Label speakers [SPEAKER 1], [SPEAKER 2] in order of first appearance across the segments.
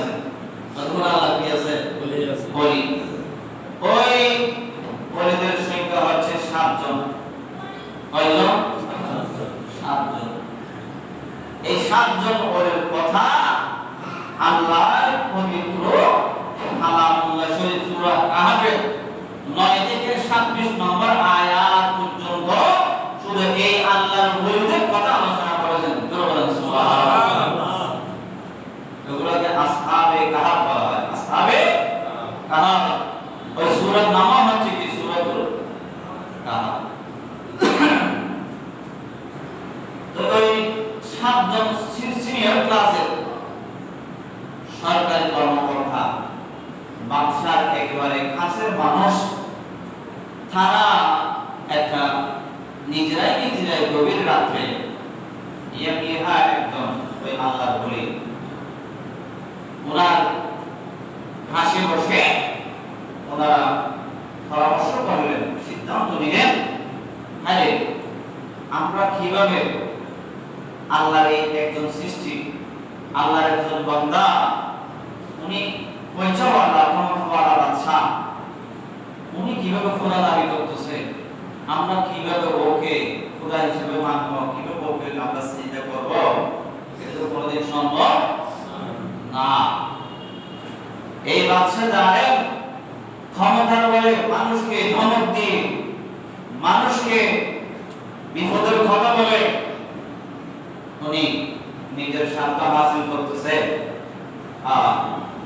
[SPEAKER 1] আছে? কতগুলো আল্লাহ কি আছে? বলি ওই বলিদের সংখ্যা হচ্ছে সাতজন। কয়জন? সাতজন। এই সাতজন ওরের কথা আল্লাহর পবিত্র কালামুল্লাহ শরীফ সূরা কাহাফের 9 থেকে 26 নম্বর আয়াত পর্যন্ত শুধু এই আল্লাহর ওলিদের কথা আলোচনা করেছেন জোরে বলেন সুবহানাল্লাহ এগুলোকে আসহাবে কাহাফ বলা হয় আসহাবে কাহাফ ওই সূরার নাম হচ্ছে কি? সূরাতুল কাহাফ তো ওই সাতজন সিনিয়র ক্লাসের সরকারি কর্মকর্তা, বাদশার একেবারে কাছের মানুষ, তারা একটা নিজেরাই নিজেরাই গভীর রাত্রে ইহা একজন ওই আল্লাহর বলি। ওনার হাসি বসে ওনারা পরামর্শ করলেন সিদ্ধান্ত নিলেন হ্যাঁ রে, আমরা কীভাবে? আল্লাহর একজন সৃষ্টি, আল্লাহর একজন বান্দা, উনি পয়সাওয়ালা, ক্ষমতাওয়ালা বাদশাহ। উনি কীভাবে খোদা দাবি করতেছে? আমরা কীভাবে ওকে খোদা হিসেবে মানব? কীভাবে ওকে আমরা চিন্তা করব? এটা তো কোনোদিন সম্ভব না। এই বাদশাহ জানেন ক্ষমতার বলে মানুষকে ধমক দিয়ে, মানুষকে বিপদের কথা বলে। উনি নিজের স্বার্থ হাসিল করতেছে।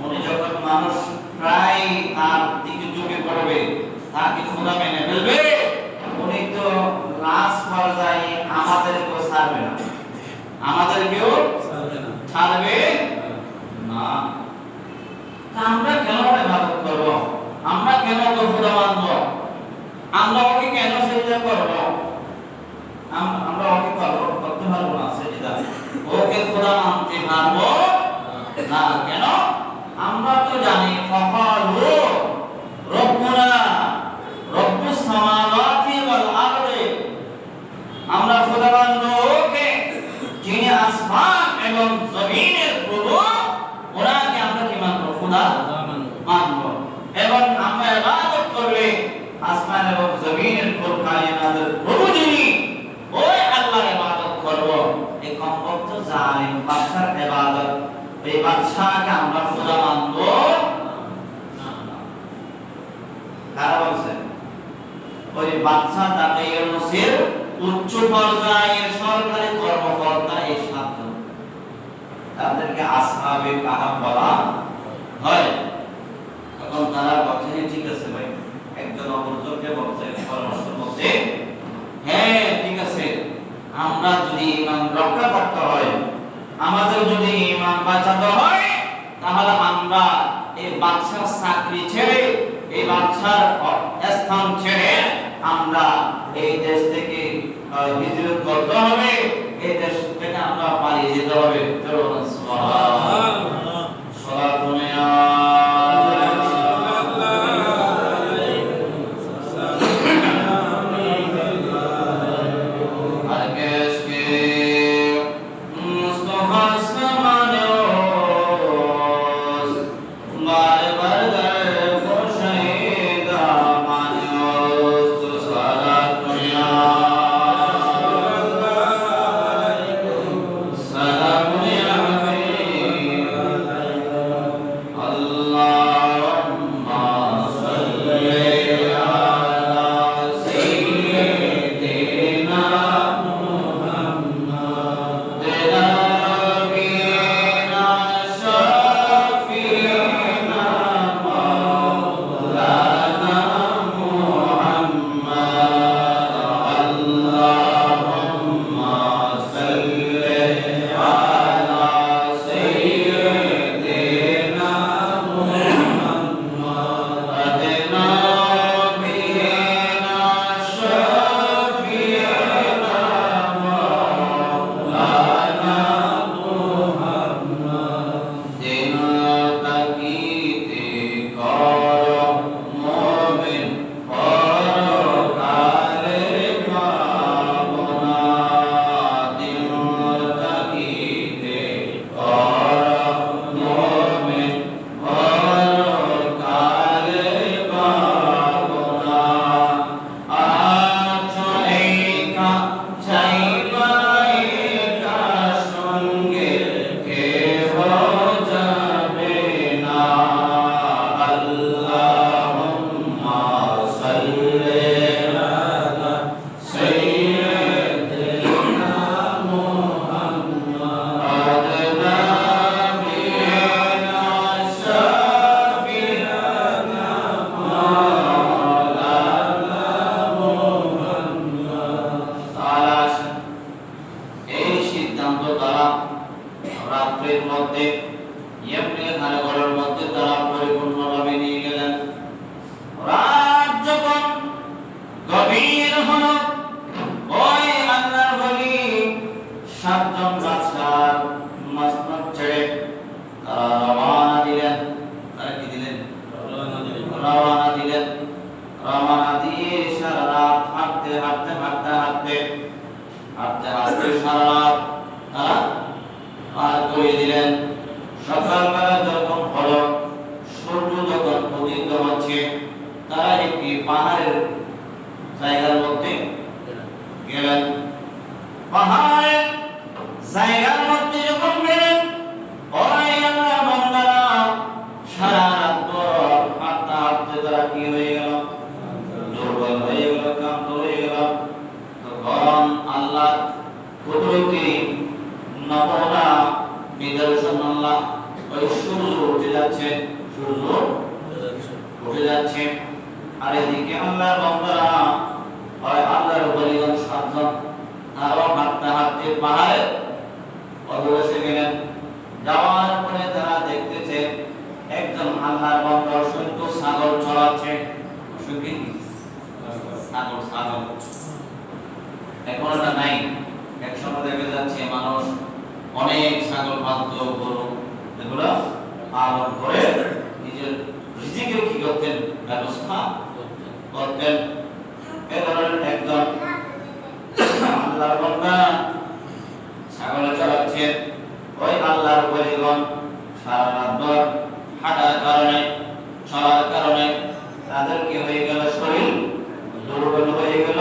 [SPEAKER 1] উনি যখন মানুষ প্রায় তার দিকে ঝুঁকে পড়বে তাকে খোদা মেনে ফেলবে? উনি তো লাস্ট পর্যায়ে আমাদেরকেও ছাড়বে না। আমাদেরকেও ছাড়বে না। তা আমরা কেন ইবাদত করব আমরা কেন তো খোদা মানব আমরা ওকে কেন সেজদা করব আম- আমরা ওকে করব করতে পারব না সেজদা ওকে খোদা মানতে পারব না কেন আমরা তো জানি ফাকালু রব্বুনা রব্বুস সামাওয়াতি ওয়াল আরদি আমরা খোদা মানব ওকে যিনি আসমান এবং জমিনের প্রভু ওনাকে আমরা কি মানব খোদা মানব এবং আমরা ইবাদত করলে আসমান এবং জমিনের কায়নাতের প্রভু যিনি ওই আল্লাহর ইবাদত করব। এই কমপক্ষ জালিম বাদশার ইবাদত, এই বাদশাকে আমরা খোদা মানব কারা বলছে? ওই বাদশা তাকে উচ্চ পর্যায়ের সরকারি কর্মকর্তা এই সাতজন তাদেরকে আসহাবে কাহাব বলা হয়। তখন তারা বলছে "হ্যাঁ, ঠিক আছে ভাই একজন অপরজনকে বলছে পরামর্শ বলছে হ্যাঁ ঠিক আছে আমরা যদি ইমান রক্ষা করতে হয় আমাদের যদি ইমান বাঁচাতে হয় তাহলে আমরা এই বাদশার চাকরি ছেড়ে এই বাদশার স্থান ছেড়ে আমরা এই দেশ থেকে হিজরত করতে হবে এই দেশ থেকে আমরা পালিয়ে যেতে হবে। যখন হলো যখন হচ্ছে তারা একটি পাহাড়ের জায়গার মধ্যে গেলেন। পাহাড়ের জায়গার মধ্যে যখন গেলেন ওই আল্লাহ বান্দারা সারা রাত পর হাঁটতে হাঁটতে তারা কি হয়ে গেল দুর্বল হয়ে গেল ক্লান্ত হয়ে গেল তখন আল্লাহ কুদরতি নমুনা নিদর্শন আল্লাহ ওই সূর্য উঠে যাচ্ছে সূর্য উঠে যাচ্ছে আর এদিকে আল্লাহর বান্দারা হয় আল্লাহর বলিগণ সাতজন তারাও হাঁটতে হাঁটতে পাহাড়ে অগ্রসর গেলেন যাওয়ার পরে তারা দেখতেছে একজন আল্লাহর বান্দা অসংখ্য সাগর চড়াচ্ছে অসংখ্য কি? সাগর সাগর এখন এটা নাই একসময় দেখা যাচ্ছে মানুষ অনেক ছাগল পালত গরু এগুলো পালন করে নিজের রিজিকের কি করতেন? ব্যবস্থা করতেন। একজন আল্লাহর বান্দা ছাগল চড়াচ্ছেন। ওই আল্লাহর বলিগণ সারা রাত ভর হাঁটার কারণে, চলার কারণে তাদের কি হয়ে গেল শরীর, দুর্বল হয়ে গেল।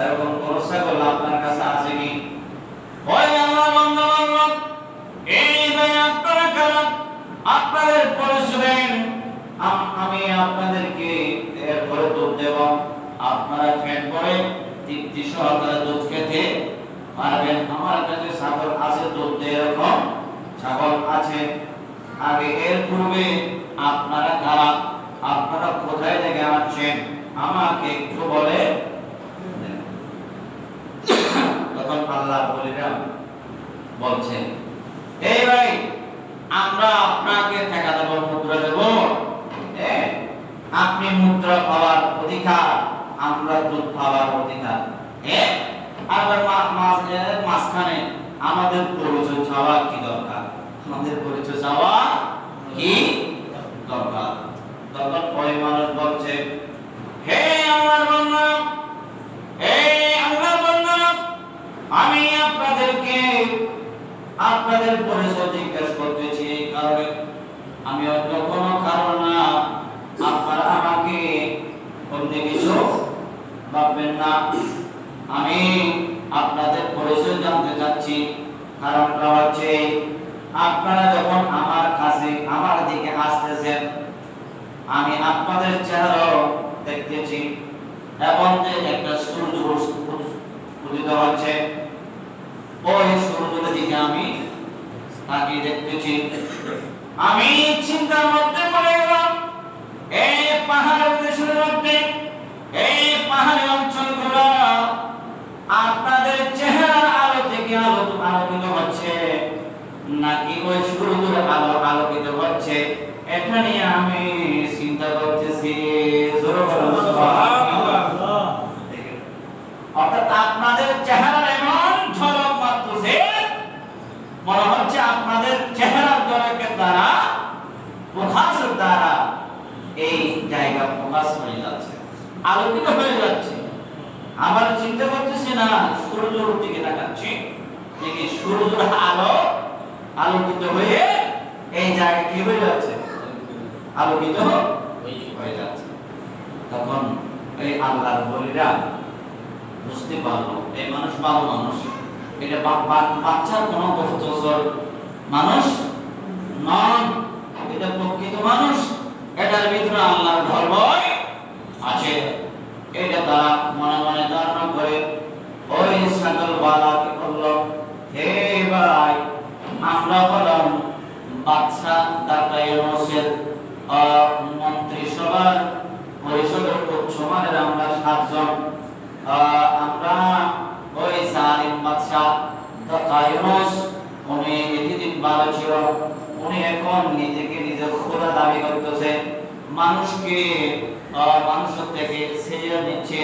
[SPEAKER 1] এরকম কোন ছাগল আপনার কাছে আছে কি? ওই আল্লাহ বান্দা এই ভাই আপনারা কারা? আপনাদের দেন। আমি আপনাদেরকে এরপরে দুধ দেব। আপনারা ফ্যাট করে তৃপ্তি সহকারে দুধ খেতে পারবেন। আমার কাছে ছাগল আছে, দুধ এরকম ছাগল আছে। আগে এর পূর্বে আপনারা কারা? আপনারা কোথায় থেকে আসছেন? আমাকে একটু বলে দেন। তখন আল্লাহ বলিলাম বলছেন, এই ভাই, আমরা আপনাকে টাকা দেব, মুদ্রা দেব। আপনি মুদ্রা পাওয়ার অধিকার, আমরা দুধ পাওয়ার অধিকার। আবার মাঝখানে আমাদের পরিচয় চাওয়া কি দরকার? আমাদের পরিচয় চাওয়া কি দরকার? দরকার মানুষ বলছে, হে আমার বান্দা আপনাদেরকে আপনাদের পরিচয় জিজ্ঞেস করতেছি এই কারণে। আমি অন্য কোনো কারণ না। আপনারা আমাকে অন্য কিছু ভাববেন না। আমি আপনাদের পরিচয় জানতে চাচ্ছি। কারণটা হচ্ছে, আপনারা যখন আমার কাছে, আমার দিকে আসতেছেন আমি আপনাদের চেহারাও দেখতেছি। এবং যে একটা সূর্য উদিত হচ্ছে ওই সূর্যের দিকে আমি। তাকিয়ে দেখতেছি আমি চিন্তার মধ্যে পড়ে গেলাম এই পাহাড়ের দেশের মধ্যে এই পাহাড়ি অঞ্চলগুলো আপনাদের চেহারার আলো থেকে আলো আলোকিত হচ্ছে নাকি ওই সূর্যের আলো আলোকিত হচ্ছে এটা নিয়ে আমি চিন্তা করতেছি জোরে বলুন সুবহানাল্লাহ। অর্থাৎ আপনাদের চেহারার এমন ঝলক মারতেছে মনে হচ্ছে আপনাদের চেহারার ঝলকের দ্বারা প্রকাশের দ্বারা এই জায়গা প্রকাশ হয়ে যাচ্ছে, আলোকিত হয়ে যাচ্ছে। আবার চিন্তা করতেছি না, সূর্যের দিকে তাকাচ্ছি, দেখি সূর্যের আলো আলোকিত হয়ে এই জায়গা কি হয়ে যাচ্ছে? আলোকিত হয়ে যাচ্ছে। তখন এই আল্লাহর বলিরা বুঝতে পারল, এই মানুষ ভালো মানুষ। এটা বাচ্চার কোনো গফতসর মানুষ? নন এটা এটার ভিতরে আল্লাহর ভয় আছে। এটা তারা মনে মনে ধারণা করে। ওই ছাগল বালাকে বলল, হে ভাই, আমরা হলাম বাদশা দাতা ইউনুসের মন্ত্রিসভার পরিষদের উচ্চ মানের আমরা সাতজন। আমরা জালিম বাদশা দাতা ইউনুস উনি এতদিন ভালো ছিল, উনি এখন নিজেকে নিজে খোদা দাবি করতেছে, মানুষকে মানুষের থেকে ছেড়ে নিচ্ছে,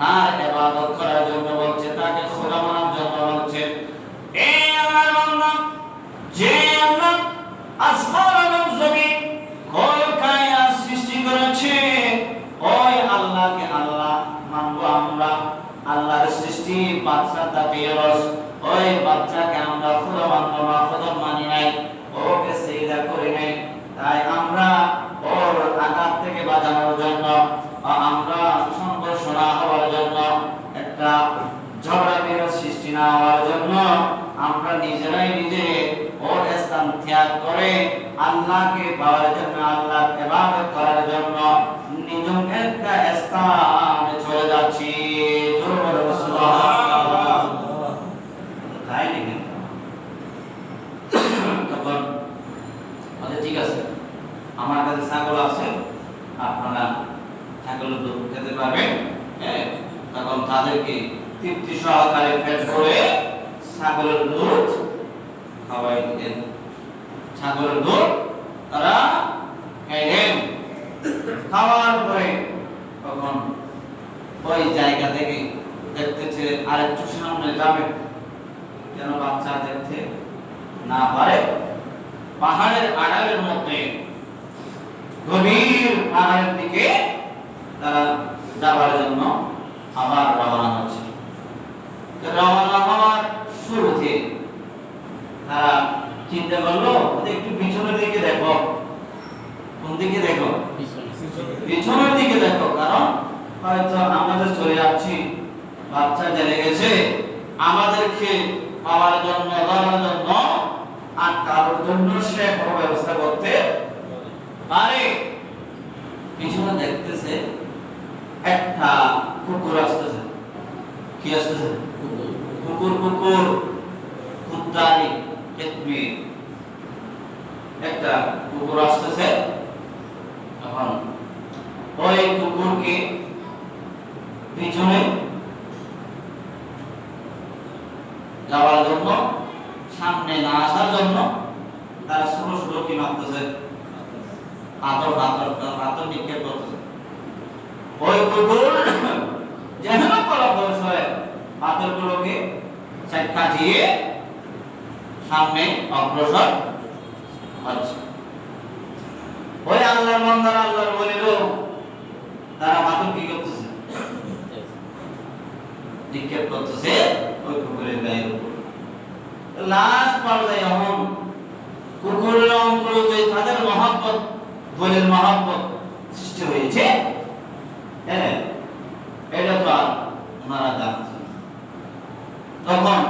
[SPEAKER 1] তার ইবাদত করার জন্য বলছে, তাকে খোদা মানার জন্য বলছে যে আল্লাহ আসমান এবং জমিন কল কায়া সৃষ্টি করেছে, ওই আল্লাহকে আল্লাহ মানবো আমরা। আল্লাহর সৃষ্টি বাচ্চা রস ওই বাচ্চাকে আমরা খুদা খুদা খোদা মানি নাই ওকে সেজদা করি নাই তাই আমরা ওর আঘাত থেকে বাঁচানোর জন্য বা আমরা সংঘর্ষ না হওয়ার জন্য একটা ঝগড়া বিরোধ সৃষ্টি না হওয়ার জন্য আমরা নিজেরাই নিজে ওর স্থান ত্যাগ করে আল্লাহকে পাওয়ার জন্য আল্লাহ ইবাদত করার জন্য নিজম একটা স্থানে চলে যাচ্ছি জোরে বলো সুবহানাল্লাহ তাই নাকি তখন আচ্ছা ঠিক আছে। আমার কাছে ছাগল আছে, আপনারা ছাগলের দুধ খেতে পারবেন। হ্যাঁ তখন তাদেরকে তৃপ্তি সহকারে পেট করে ছাগলের দুধ খাওয়াই দিতেন ছাগলের দুধ তারা খাইলেন খাওয়ার পরে তখন ওই জায়গা থেকে দেখতেছে আরেকটু সামনে যাবে। কেন বাচ্চা দেখতে না পারে। পাহাড়ের গভীর পাহাড়ের দিকে তারা যাবার জন্য আবার রওনা হচ্ছে। রওনা হওয়ার শুরুতে তারা চিন্তা করল একটু পিছনের দিকে দেখো। কোন দিকে দেখো? পিছনের দিকে দেখো, কারণ হয়তো আমাদের চলে যাচ্ছি। বাচ্চা জেনে গেছে। আমাদেরকে পাওয়ার জন্য, ধরার জন্য আর কারোর জন্য সে কোনো ব্যবস্থা পারে পিছনে দেখতেছে একটা কুকুর আসতেছে। কি আসতেছে? কুকুর। কুকুর কেতমি একটা কুকুর আসতেছে। এখন ওই কুকুরকে পিছনে যাওয়ার জন্য, সামনে না আসার জন্য তারা ছোট ছোট কি মারতেছে? পাথর পাথর পাথর নিক্ষেপ করতেছে। ওই কুকুর, যেন বয়স হয়, পাথরগুলোকে সাইড কাটিয়ে সামনে অগ্রসর হচ্ছে। ওই আল্লাহর মন্দার আল্লাহর বলিল তারা পাথর কি করতেছে? নিক্ষেপ করতেছে ওই কুকুরের গায়ের উপর। লাস্ট পর্যায়ে এখন কুকুরের অন্তর যে তাদের মহাব্বত বলের মহাব্বত সৃষ্টি হয়েছে। হ্যাঁ এটা তো আর ওনারা জানছেন তখন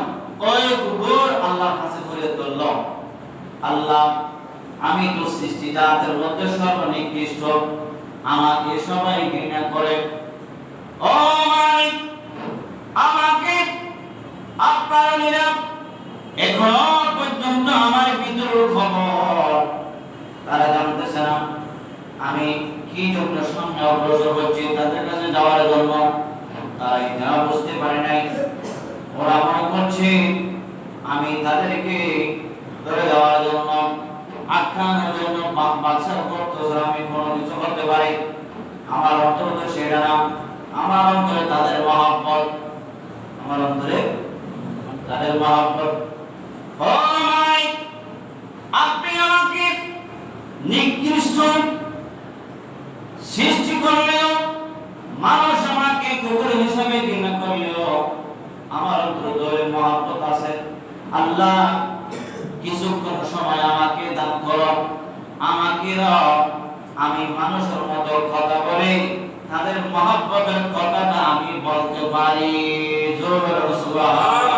[SPEAKER 1] ওই কুকুর আল্লাহর কাছে ফরিয়াদ করল, আল্লাহ, আমি তো সৃষ্টি জাতের মধ্যে সর্বনিকৃষ্ট। আমাকে সবাই ঘৃণা করে। ও মালিক, আমাকে আপনার নিরাপ। এখন পর্যন্ত আমার ভিতর খবর তারা জানতেছে না, আমি কি জন্য সামনে অগ্রসর হচ্ছি তাদের কাছে যাওয়ার জন্য। তারা এটা বুঝতে পারে নাই। ওরা মনে করছে, আমি তাদেরকে ধরে দেওয়ার জন্য, আখ্যানের জন্য বাদশার করতেছে আমি কোনো কিছু করতে পারি। আমার অন্তরে তো সেটা না আমার অন্তরে তাদের মহাব্বত। আমার অন্তরে তাদের মহাব্বত। আপনি আমাকে নিকৃষ্ট সৃষ্টি করলেও, মানুষ আমাকে কুকুর হিসাবে ঘৃণা করলেও আমার দলের মহাব্বত আছে। আল্লাহ, কিছুক্ষণ সময় আমাকে দান করো। আমাকে আমি মানুষের মতো কথা বলে, তাদের মহাব্বতের কথাটা আমি বলতে পারি। জোরে সুবহানাল্লাহ।